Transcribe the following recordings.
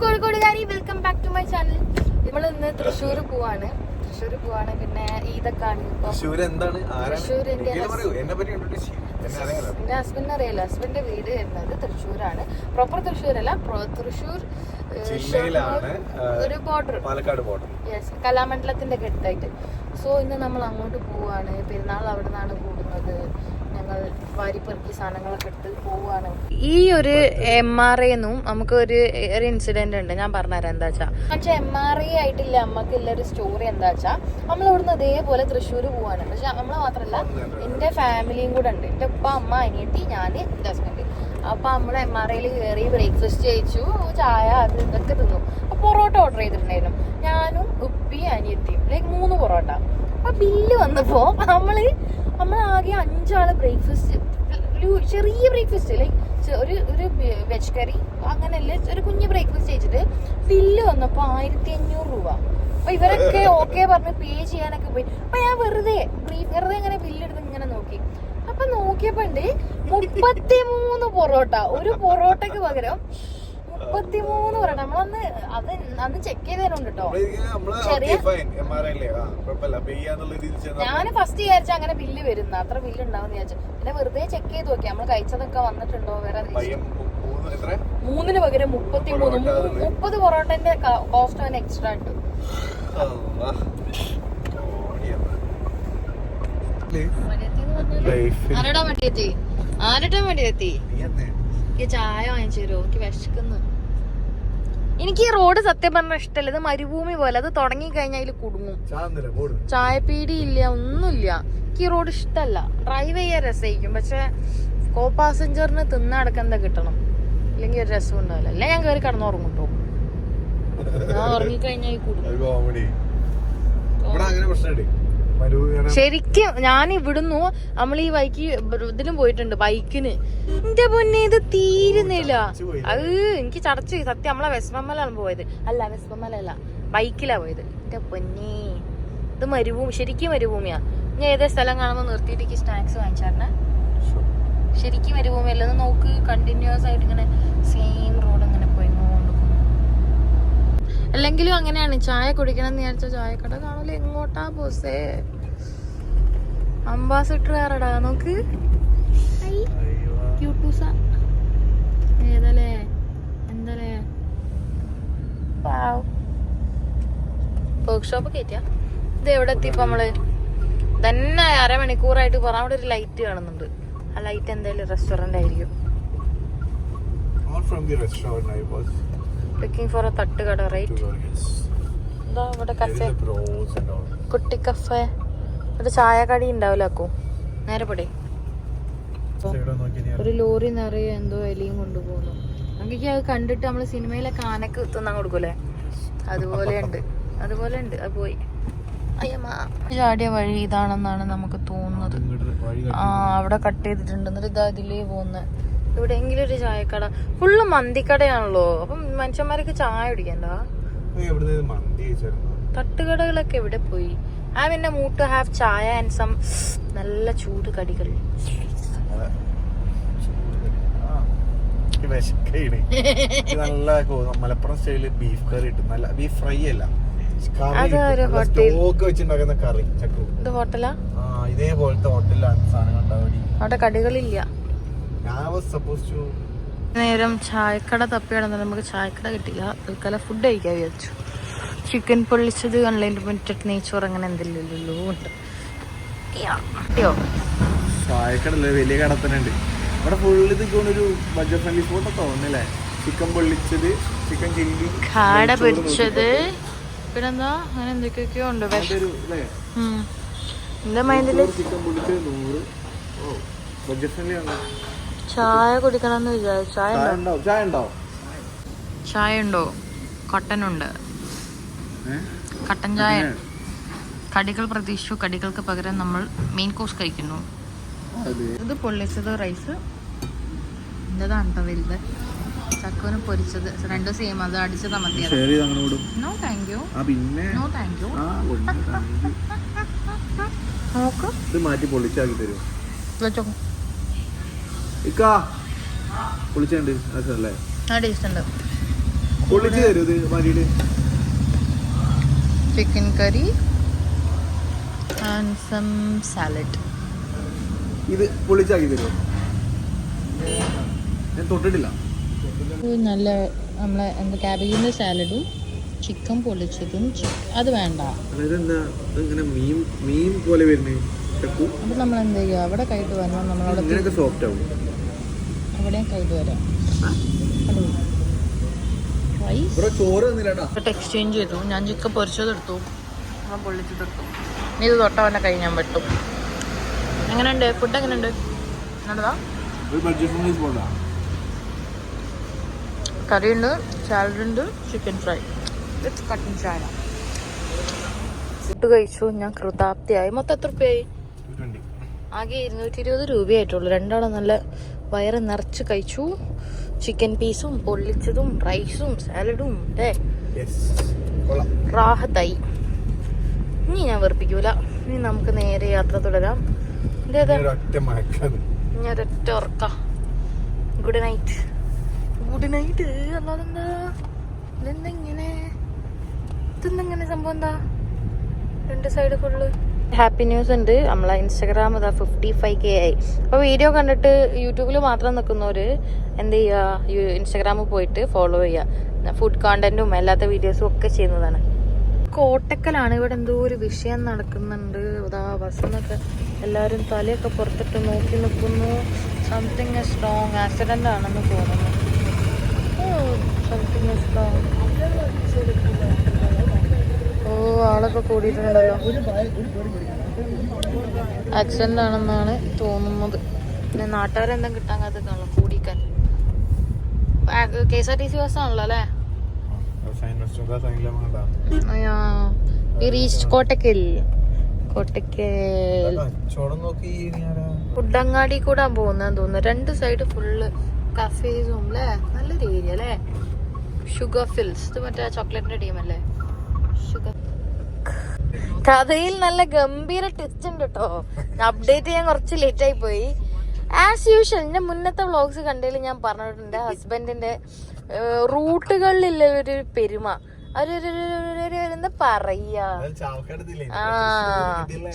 കോഴിക്കോടുകാരി welcome back to my channel നമ്മൾ ഇന്ന് തൃശ്ശൂർ പോവാണ്. തൃശ്ശൂർ പോവാണ് പിന്നെ ഈദക്കാണ് തൃശ്ശൂർ എന്താണ്? തൃശ്ശൂർ എന്റെ ഹസ്ബൻഡ് എന്റെ ഹസ്ബൻഡിനെ അറിയാലോ? ഹസ്ബൻഡിന്റെ വീട് വരുന്നത് തൃശ്ശൂരാണ്. പ്രോപ്പർ തൃശ്ശൂരല്ല അല്ല തൃശ്ശൂർ ഒരു ബോർഡർ പാലക്കാട് ബോർഡർ യെസ് കലാമണ്ഡലത്തിന്റെ അടുത്തായിട്ട്. സോ ഇന്ന് നമ്മൾ അങ്ങോട്ട് പോവാണ്. പെരുന്നാൾ അവിടെ നിന്നാണ് കൂടുന്നത്. ഞങ്ങൾ വാരിപ്പെറുക്കി സാധനങ്ങളൊക്കെ എടുത്ത് പോവാണ് ഈ ഒരു എം ആർ എന്നും നമുക്ക് ഒരു ഒരു ഇൻസിഡന്റ് ഉണ്ട്. ഞാൻ പറഞ്ഞുതരാം എന്താ വെച്ചാ പക്ഷെ എം ആർ ഐ ആയിട്ടില്ല. നമുക്കുള്ള ഒരു സ്റ്റോറി എന്താ വെച്ചാ നമ്മൾ ഇവിടുന്ന് അതേപോലെ തൃശ്ശൂർ പോവാണ്. പക്ഷെ നമ്മൾ മാത്രല്ല എന്റെ ഫാമിലിയും കൂടെ ഉണ്ട്. എന്റെ ഉപ്പ അമ്മ അനിയത്തി ഞാൻ എന്റെ ഹസ്ബൻഡ് അപ്പൊ നമ്മൾ എം ആർ ഐയിൽ കയറി ബ്രേക്ക്ഫാസ്റ്റ് കഴിച്ചു ചായ അത് ഇതൊക്കെ തിന്നു. അപ്പൊ പൊറോട്ട ഓർഡർ ചെയ്തിട്ടുണ്ടായിരുന്നു. ഞാനും ഉപ്പി അനിയത്തിയും ലൈക്ക് മൂന്ന് പൊറോട്ട. അപ്പൊ ബില്ല് വന്നപ്പോ നമ്മൾ നമ്മൾ ആകെ അഞ്ചാൾ ബ്രേക്ക്ഫാസ്റ്റ് ചെറിയ ബ്രേക്ക്ഫാസ്റ്റ് ലൈക്ക് ഒരു ഒരു വെജ് കറി അങ്ങനെയല്ല ഒരു കുഞ്ഞ് ബ്രേക്ക്ഫാസ്റ്റ് കഴിച്ചിട്ട് ബില്ല് വന്നപ്പോൾ ആയിരത്തി അഞ്ഞൂറ് രൂപ. അപ്പൊ ഇവരൊക്കെ ഓക്കെ പറഞ്ഞ് പേ ചെയ്യാനൊക്കെ പോയി. അപ്പൊ ഞാൻ വെറുതെ വെറുതെ ഇങ്ങനെ ബില്ലെടുത്ത് ഇങ്ങനെ നോക്കി. അപ്പൊ നോക്കിയപ്പോണ്ട് മുപ്പത്തി മൂന്ന് പൊറോട്ട. ഒരു പൊറോട്ടക്ക് പകരം മുപ്പത്തിമൂന്ന് പറയണം. നമ്മളന്ന് അത് അന്ന് ചെക്ക് കേട്ടോ നമ്മൾ ചെറിയ- രീതിയിൽ ഞാൻ ഫസ്റ്റ് വിചാരിച്ച അങ്ങനെ ബില്ല് വരുന്ന. അത്ര ബില്ല് ഉണ്ടാവും വിചാരിച്ചു. പിന്നെ വെറുതെ ചെക്ക് ചെയ്ത് നോക്കി. നമ്മൾ കഴിച്ചതൊക്കെ വന്നിട്ടുണ്ടോ? വേറെ മൂന്നിന് പകരം മുപ്പത്തി മൂന്ന്. മുപ്പത് പൊറോട്ടന്റെ കോസ്റ്റ് അവന് എക്സ്ട്രാ ഉണ്ട് ആരടാ മടിയെത്തി? ആരട്ടാ മടിയെത്തി? എനിക്ക് ചായ വാങ്ങിച്ചു തരുമോ എനിക്ക് വിശക്കുന്നു. എനിക്ക് ഈ റോഡ് സത്യം പറഞ്ഞ ഇഷ്ടമല്ല ഇത് മരുഭൂമി പോലെ. അത് തുടങ്ങി കഴിഞ്ഞാൽ അതിൽ കുടുങ്ങും ചായപ്പീടി ഇല്ല ഒന്നുമില്ല. എനിക്ക് ഈ റോഡ് ഇഷ്ടമല്ല ഡ്രൈവ് ചെയ്യാൻ രസമായിരിക്കും. പക്ഷെ കോ പാസഞ്ചറിന് തിന്നടക്കം എന്താ കിട്ടണം? ഇല്ലെങ്കിൽ ഒരു രസം ഉണ്ടാവില്ല. അല്ല ഞാൻ കയറി കടന്നുറങ്ങും കേട്ടോ ഞാൻ ഉറങ്ങിക്കഴിഞ്ഞാൽ കുടുങ്ങും. അങ്ങനെ പ്രശ്നമുണ്ട് ശരിക്കും ഞാൻ ഇവിടുന്നു നമ്മൾ ഈ ബൈക്ക് ഇതിലും പോയിട്ടുണ്ട് ബൈക്കിന്. എന്റെ പൊന്നെ ഇത് തീരുന്നില്ല. അത് എനിക്ക് ചടച്ച് സത്യം നമ്മളെ വെസ്പമ്മലാണ് പോയത്. അല്ല വെസ്പമ്മല അല്ല ബൈക്കിലാ പോയത്. എന്റെ പൊന്നെ ഇത് മരുഭൂമി ശരിക്കും മരുഭൂമിയാ. ഞാൻ ഏതേ സ്ഥലം കാണുമ്പോൾ നിർത്തിയിട്ട് സ്നാക്സ് വാങ്ങിച്ചാറിനെ ശരിക്കും മരുഭൂമി അല്ലെന്ന് നോക്ക് കണ്ടിന്യൂസ് ആയിട്ട് ഇങ്ങനെ സെയിം റോഡ് അല്ലെങ്കിലും അങ്ങനെയാണ് ചായ കുടിക്കണം എന്ന് വിചാരിച്ച ചായക്കട കാണൂല. എങ്ങോട്ടാ പോസേ അംബാസിഡർ ആരടാ നോക്ക്. അയ്യോ. ക്യൂട്ടൂസ. ഏതല്ലേ? എന്തല്ലേ? വർക്ക്ഷോപ്പ് കയറ്റിയ ഇത് എവിടെ എത്തിയപ്പോ നമ്മൾ? തന്നെ അരമണിക്കൂറായിട്ട് പറഞ്ഞ അവിടെ ഒരു ലൈറ്റ് കാണുന്നുണ്ട്. ആ ലൈറ്റ് എന്തായാലും റെസ്റ്റോറന്റ് ആയിരിക്കും. ലുക്കിംഗ് ഫോർ എ തട്ടുകട കട റൈറ്റ്. എന്താ ഇവിടെ കഫേ. കുട്ടി കഫേ ഒരു ചായ കടി ഉണ്ടാവില്ല അക്കു. നേരെ പടേ. ഒരു ലോറി നിറയെ എന്തോ എലിയും കൊണ്ടുപോകുന്നു. അങ്ങനെ അത് കണ്ടിട്ട് നമ്മൾ സിനിമയിലൊക്കെ ആനക്ക് തിന്നാൻ കൊടുക്കൂലേ? അതുപോലെ ഉണ്ട്. അതുപോലെ ഉണ്ട്. അത് പോയി. അയ്യമ്മ. ചാടിയ വഴി ഇതാണെന്നാണ് നമുക്ക് തോന്നുന്നത്. ആ അവിടെ കട്ട് ചെയ്തിട്ടുണ്ട്. എന്നിട്ട് ഇതാ ഇതിലേ പോകുന്നത് എവിടെയെങ്കിലും ഒരു ചായക്കട. ഫുള്ള് മന്തിക്കടയാണല്ലോ. അപ്പം മനുഷ്യന്മാരൊക്കെ ചായ കുടിക്കണ്ട? തട്ടുകടകളൊക്കെ എവിടെ പോയി? ഐ പിന്നെ mood have chai and some നല്ല ചൂട് കടികൾ. നല്ല മലപ്പുറം സ്റ്റൈലിൽ ബീഫ് കറി കിട്ടും. നല്ല ബീഫ് ഫ്രൈ അല്ല. ഇത് ഹോട്ടലാ? ഇതേപോലത്തെ ഹോട്ടലിലാണ് സാധനങ്ങൾ അവിടെ കടികളില്ല ഞാൻ വാസ് സപ്പോസ് ടു നേരം ചായക്കട തപ്പി കിടന്നത് നമുക്ക് ചായക്കട കിട്ടില്ല തൽക്കാലം ഫുഡ് കഴിക്കാൻ വിചാരിച്ചു. ചിക്കൻ പൊള്ളിച്ചത് മുറ്റത്ത് നെയ്ച്ചോറ് അങ്ങനെ എന്തെല്ലോ ഉണ്ട്. ചായക്കടല്ലേ? വലിയ കട തന്നെ ഉണ്ട്. ഇവിടെ ഫുള്ള് ഇതൊരു ബഡ്ജറ്റ് ഫ്രണ്ട്ലി സ്പോട്ട് തോന്നുന്നില്ലേ? ചിക്കൻ പൊള്ളിച്ചത് ചിക്കൻ ചില്ലി കാട പൊരിച്ചത് പിന്നെന്താ? അങ്ങനെ എന്തൊക്കെയൊക്കെയോ ഉണ്ട്. എന്റെ മൈൻഡിൽ ചിക്കൻ പൊള്ളിച്ചത് നൂറ്. ഓ ബഡ്ജറ്റ് ഫ്രണ്ട്ലി ആണ്. ചായ കുടിക്കണം എന്ന് വിചാരിച്ചു. ചായ ഉണ്ടോ? ചായ ഉണ്ടോ ചായ ഉണ്ടോ കട്ടനുണ്ട് ഉണ്ട് കട്ടൻ ചായ കടികൾ പ്രതീക്ഷിച്ചു. കടികൾക്ക് പകരം നമ്മൾ മെയിൻ കോഴ്സ് കഴിക്കുന്നു. അതെ ഇത് പൊള്ളിച്ചത് റൈസ് ഇതാണ് കേട്ടോ വലുത്. ചക്കോന് പൊരിച്ചത്. രണ്ടും സെയിം അത് അടിച്ചതാ മതി ഷെയർ ചെയ്ത് അങ്ങനെ നോ താങ്ക് യു ആ പിന്നെ? No thank you. നോക്ക്. ഇത് മാറ്റി പൊള്ളിച്ചാക്കി തരും വെച്ചോ. ഇക്കാ. ടേസ്റ്റ് ഉണ്ട് പൊളിച്ച് തരും ഇത് മരിയിൽ chicken curry and some salad ഇത് പൊളിച്ചാക്കി തരുമോ ഞാൻ തൊട്ടിട്ടില്ല. നല്ല നമ്മളെ എന്താ ക്യാബേജിന്റെ സാലഡും ചിക്കൻ പൊളിച്ചതും അത് വേണ്ട. അതായത് എന്താ? ഇങ്ങനെ മീൻ മീൻ പോലെ വരുന്നത് ചക്കു അപ്പം നമ്മൾ എന്ത് ചെയ്യുക? അവിടെ കൈട്ട് വരണം. നമ്മളവിടെ സോഫ്റ്റ് ആവും. കൈട്ട് വരാം. എക്സ്ചേഞ്ച് ചെയ്തു. ഞാൻ ചിക്കൻ പൊരിച്ചതെടുത്തു ഞാൻ പൊള്ളിച്ചതെടുത്തു ഇനി ഇത് തൊട്ടവന്റെ കൈ ഞാൻ വെട്ടും. എങ്ങനെയുണ്ട്? ഫുഡ് എങ്ങനെയുണ്ട്? കറിയുണ്ട് സാലഡ് ഉണ്ട് ചിക്കൻ ഫ്രൈ വിത്ത് കട്ടിൻ ചായ ഫുഡ് കഴിച്ചു. ഞാൻ കൃതാപ്തിയായി. മൊത്തം എത്ര രൂപയായി ആകെ ഇരുന്നൂറ്റി ഇരുപത് രൂപയായിട്ടുള്ളൂ. രണ്ടാളും നല്ല വയറ് നിറച്ച് കഴിച്ചു. ചിക്കൻ പീസും പൊള്ളിച്ചതും റൈസും സാലഡും റാഹത്തായി. ഇനി ഞാൻ വെറുപ്പിക്കൂല. ഇനി നമുക്ക് നേരെ യാത്ര തുടരാം. ഞാനൊറ്റ ഉറക്ക. ഗുഡ് നൈറ്റ് ഗുഡ് നൈറ്റ് അല്ലാതെന്താ എന്താ? ഇങ്ങനെ ഇതെന്താ ഇങ്ങനെ സംഭവം എന്താ? രണ്ട് സൈഡ് ഫുള്ള് ഹാപ്പി ന്യൂസ് ഉണ്ട്. നമ്മളെ ഇൻസ്റ്റാഗ്രാം ഇതാ ഫിഫ്റ്റി ഫൈവ് കെ ആയി. അപ്പോൾ വീഡിയോ കണ്ടിട്ട് യൂട്യൂബിൽ മാത്രം നിൽക്കുന്നവർ എന്ത് ചെയ്യുക ഇൻസ്റ്റാഗ്രാമിൽ പോയിട്ട് ഫോളോ ചെയ്യുക ഫുഡ് കോണ്ടന്റും അല്ലാത്ത വീഡിയോസും ഒക്കെ ചെയ്യുന്നതാണ്. കോട്ടക്കലാണ് ഇവിടെ എന്തോ ഒരു വിഷയം നടക്കുന്നുണ്ട്. ഇതാ ബസ്സിന്നൊക്കെ എല്ലാവരും തലയൊക്കെ പുറത്തിട്ട് നോക്കി നിൽക്കുന്നു സംതിങ് സ്ട്രോങ് ആക്സിഡന്റ് ആണെന്ന് തോന്നുന്നു സംതിങ് സ്ട്രോങ് ഓ ആളൊക്കെ കൂടിയിട്ടുണ്ടല്ലോ. ആക്സിഡന്റ് ആണെന്നാണ് തോന്നുന്നത്. പിന്നെ നാട്ടുകാരെന്തും കിട്ടാൻ കാത്തുക്കാണല്ലോ കൂടിക്കാൻ. K S R T C അല്ലേ? അയ്യാ വി റീച്ച് കോട്ടക്കൽ. കോട്ടക്കൽ. ഫുഡങ്ങാടി കൂടെ പോകുന്ന തോന്നുന്നു. രണ്ട് സൈഡ് ഫുള്ള് കഫേസും അല്ലേ? നല്ലൊരു ഏരിയ അല്ലേ? ഷുഗർ ഫിൽസ് ഇത് മറ്റേ ചോക്ലേറ്റിന്റെ ടീം അല്ലേ? ഷുഗർ കഥയിൽ നല്ല ഗംഭീര ട്വിസ്റ്റ് ഉണ്ട് കേട്ടോ അപ്ഡേറ്റ് ചെയ്യാൻ കുറച്ച് ലേറ്റ് ആയി പോയി. ആസ് യൂഷ്വൽ എന്റെ മുന്നത്തെ വ്ളോഗ്സ് കണ്ടതിൽ ഞാൻ പറഞ്ഞിട്ടുണ്ട് ഹസ്ബൻഡിന്റെ റൂട്ടുകളിലുള്ള ഒരു പെരുമ. എന്താ പറയാ. ആ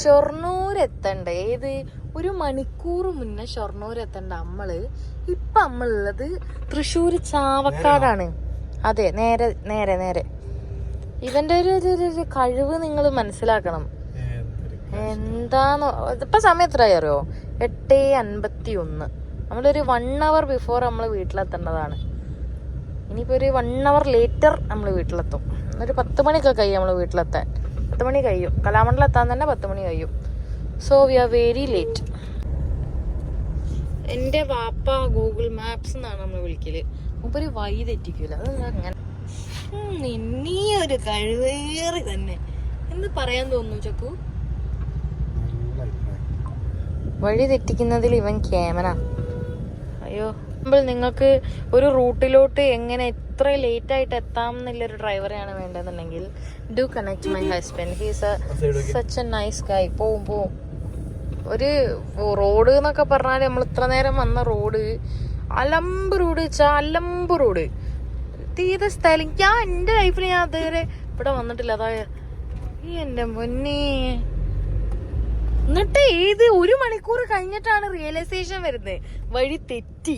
ഷൊർണൂർ എത്തണ്ട ഏത്? ഒരു മണിക്കൂർ മുന്നേ ഷൊർണൂർ എത്തണ്ട നമ്മൾ ഇപ്പൊ നമ്മളുള്ളത് തൃശ്ശൂർ ചാവക്കാടാണ്. അതെ നേരെ നേരെ നേരെ. ഇവന്റെ ഒരു ഒരു- കഴിവ് നിങ്ങൾ മനസ്സിലാക്കണം. എന്താന്ന് ഇപ്പൊ സമയം എത്രയായി അറിയോ? എട്ട് അൻപത്തി ഒന്ന് നമ്മളൊരു വൺ അവർ ബിഫോർ നമ്മൾ വീട്ടിലെത്തേണ്ടതാണ്. ഇനിയിപ്പോ ഒരു വൺ അവർ ലേറ്റർ നമ്മൾ വീട്ടിലെത്തും. ഒരു പത്ത് മണിയൊക്കെ കഴിയും നമ്മൾ വീട്ടിലെത്താൻ. പത്ത് മണി കഴിയും. കലാമണ്ഡലം എത്താൻ തന്നെ പത്ത് മണി കഴിയും. So we are very late എന്റെ വാപ്പ ഗൂഗിൾ മാപ്സ് എന്നാണ് നമ്മൾ വിളിക്കൽ. ഒരു വഴി തെറ്റിക്കൂല. അത് അങ്ങനെ നീ ഒരു കഴിവേറി തന്നെ. എന്ത് പറയാൻ തോന്നുന്നു ചക്കു വഴി തെറ്റിക്കുന്നതിൽ ഇവൻ ക്യാമറ. അയ്യോ നമ്മൾ നിങ്ങൾക്ക് ഒരു റൂട്ടിലോട്ട് എങ്ങനെ എത്ര ലേറ്റ് ആയിട്ട് എത്താം എന്നുള്ളൊരു ഡ്രൈവറെയാണ് വേണ്ടതെന്നുണ്ടെങ്കിൽ do connect my husband he's such a nice guy പോവും പോവും. ഒരു റോഡ് എന്നൊക്കെ പറഞ്ഞാൽ നമ്മൾ ഇത്ര നേരം വന്ന റോഡ് അലമ്പ് റോഡ് വെച്ചാൽ അലമ്പ് റോഡ് തീരെ സ്ഥലം. ഞാൻ എന്റെ ലൈഫിൽ ഞാൻ അതുവരെ ഇവിടെ വന്നിട്ടില്ല. അതായത് ഈ എന്റെ മുന്നേ എന്നിട്ട് ഏത് ഒരു മണിക്കൂർ കഴിഞ്ഞിട്ടാണ് റിയലൈസേഷൻ വരുന്നത് വഴി തെറ്റി.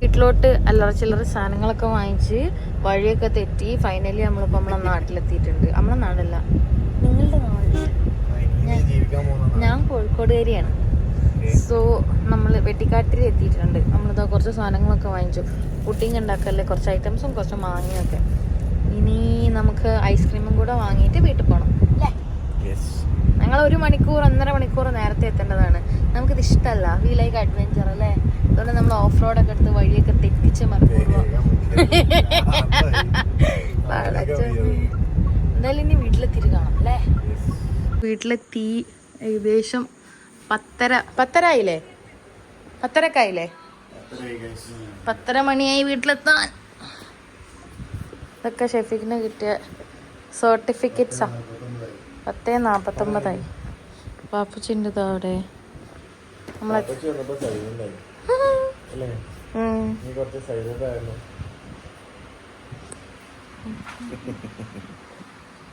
വീട്ടിലോട്ട് അല്ലറ ചില്ലറ സാധനങ്ങളൊക്കെ വാങ്ങിച്ച് വഴിയൊക്കെ തെറ്റി ഫൈനലി നമ്മളിപ്പോ നമ്മളെ നാട്ടിലെത്തിയിട്ടുണ്ട്. നമ്മളെ നാടല്ല. നിങ്ങളുടെ നാടില്ല ഞാൻ കോഴിക്കോടുകാരിയാണ്. സോ നമ്മൾ വെട്ടിക്കാട്ടിൽ എത്തിയിട്ടുണ്ട്. നമ്മളിതാ കുറച്ച് സാധനങ്ങളൊക്കെ വാങ്ങിച്ചു. പുഡിങ് ഉണ്ടാക്കല്ലേ കുറച്ച് ഐറ്റംസും കുറച്ച് മാങ്ങയൊക്കെ. ഇനി നമുക്ക് ഐസ്ക്രീമും കൂടെ വാങ്ങിയിട്ട് വീട്ടിൽ പോകണം അല്ലേ? ഞങ്ങൾ ഒരു മണിക്കൂർ ഒന്നര മണിക്കൂർ നേരത്തെ എത്തേണ്ടതാണ്. നമുക്കിത് ഇഷ്ടമല്ല വി ലൈക്ക് അഡ്വഞ്ചർ അല്ലേ? അതുകൊണ്ട് നമ്മൾ ഓഫ് റോഡൊക്കെ എടുത്ത് വഴിയൊക്കെ തെറ്റിച്ച് മനഃപൂർവം എന്തായാലും ഇനി വീട്ടിലെത്തിയിട്ട് കാണാം അല്ലേ? വീട്ടിലെത്തി ഏകദേശം പത്തര പത്തര ആയില്ലേ പത്തരക്കായില്ലേ? പത്തര മണിയായി വീട്ടിലെത്താൻ. ഇതൊക്കെ ഷെഫീഖിന് കിട്ടിയ സർട്ടിഫിക്കറ്റ്സാ. പത്തേ നാപ്പത്തൊമ്പതായി. പാപ്പച്ചിന്റെ അവിടെ. നമ്മളെ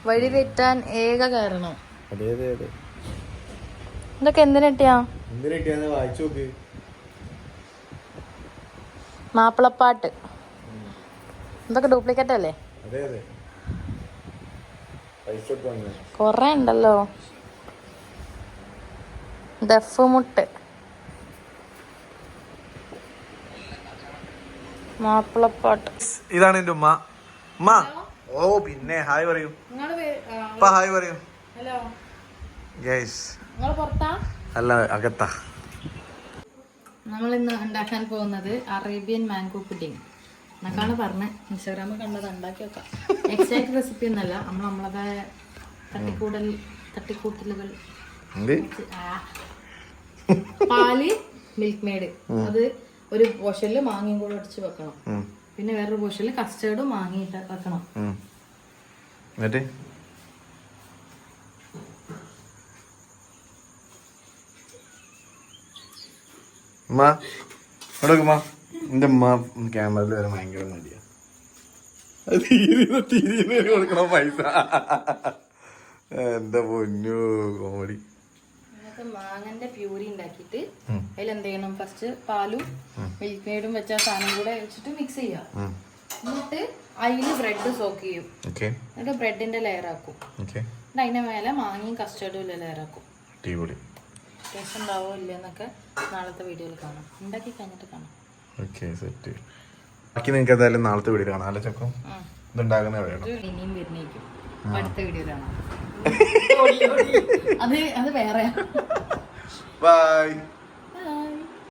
വഴി തെറ്റാൻ ഏക കാരണം. അതെ അതെ അതെ. ഇതൊക്കെ എന്തിനെട്ടിയാ എന്തിനാ വായിച്ചു നോക്ക്. മാപ്പിളപ്പാട്ട്. ഇതൊക്കെ ഡ്യൂപ്ലിക്കേറ്റ് അല്ലേ? കൊറേ ഉണ്ടല്ലോ. ദഫുമുട്ട്. മാപ്പിളപ്പാട്ട്. ഇതാണ് എന്റെ ഉമ്മ. ഉമ്മ. ഓ പിന്നെ. ഹായ് പറയൂ. ഇപ്പൊ ഹായ് പറയൂ. ഹലോ. അല്ല അകത്താ. നമ്മൾ ഇന്ന് ഉണ്ടാക്കാൻ പോകുന്നത് അറേബ്യൻ മാംഗോ പുഡിംഗ്. എന്നൊക്കെയാണ് പറഞ്ഞ് ഇൻസ്റ്റാഗ്രാമിൽ കണ്ടത് ഉണ്ടാക്കി വെക്കാം എക്സാക്ട് റെസിപ്പി ഒന്നല്ല നമ്മൾ നമ്മളതായ തട്ടിക്കൂടൽ തട്ടിക്കൂട്ടലുകൾ. പാൽ മിൽക്ക് മെയ്ഡ് അത് ഒരു പോഷനിൽ മാങ്ങയും കൂടെ അടിച്ച് വെക്കണം. പിന്നെ വേറൊരു പോഷനിൽ കസ്റ്റേർഡും മാങ്ങിയിട്ട് വെക്കണം. എന്നിട്ട്? ഉമ്മ ഇവിടെ നോക്ക് ഉമ്മ? എന്റെ ഉമ്മ ക്യാമറയിൽ വരെ ഭയങ്കര മടിയാ. അത് തിരിയുന്ന തിരിയുന്ന പൈസ. എന്താ പൊന്നു കോമഡി. മാങ്ങന്റെ പ്യൂരി ഉണ്ടാക്കിയിട്ട്. അതിൽ എന്ത് ചെയ്യണം ഫസ്റ്റ് പാലും മിൽക്ക് മെയ്ഡും വെച്ച സാധനം കൂടെ വെച്ചിട്ട് മിക്സ് ചെയ്യാം. എന്നിട്ട് അതിൽ ബ്രെഡ് സോക്ക് ചെയ്യും. എന്നിട്ട് ബ്രെഡിന്റെ ലെയർ ആക്കും. അതിന്റെ മേലെ മാങ്ങയും കസ്റ്റേർഡും ലെയർ ആക്കും. അടിപൊളി. ടേസ്റ്റ് ഉണ്ടാവോ ഇല്ലെന്നൊക്കെ നാളത്തെ വീഡിയോയിൽ കാണാം. ഉണ്ടാക്കി കഴിഞ്ഞിട്ട് കാണാം. ഓക്കെ സെറ്റ് ബാക്കി നിങ്ങൾക്ക് എന്തായാലും നാളത്തെ വീഡിയോ കാണാം അല്ലേ ചക്കം? ഇത് ഇതുണ്ടാക്കുന്ന വേണം ഇത് ഇനിയും വരുന്നേക്കും അടുത്ത വീഡിയോ കാണാം. അത് അത് വേറെ ബൈ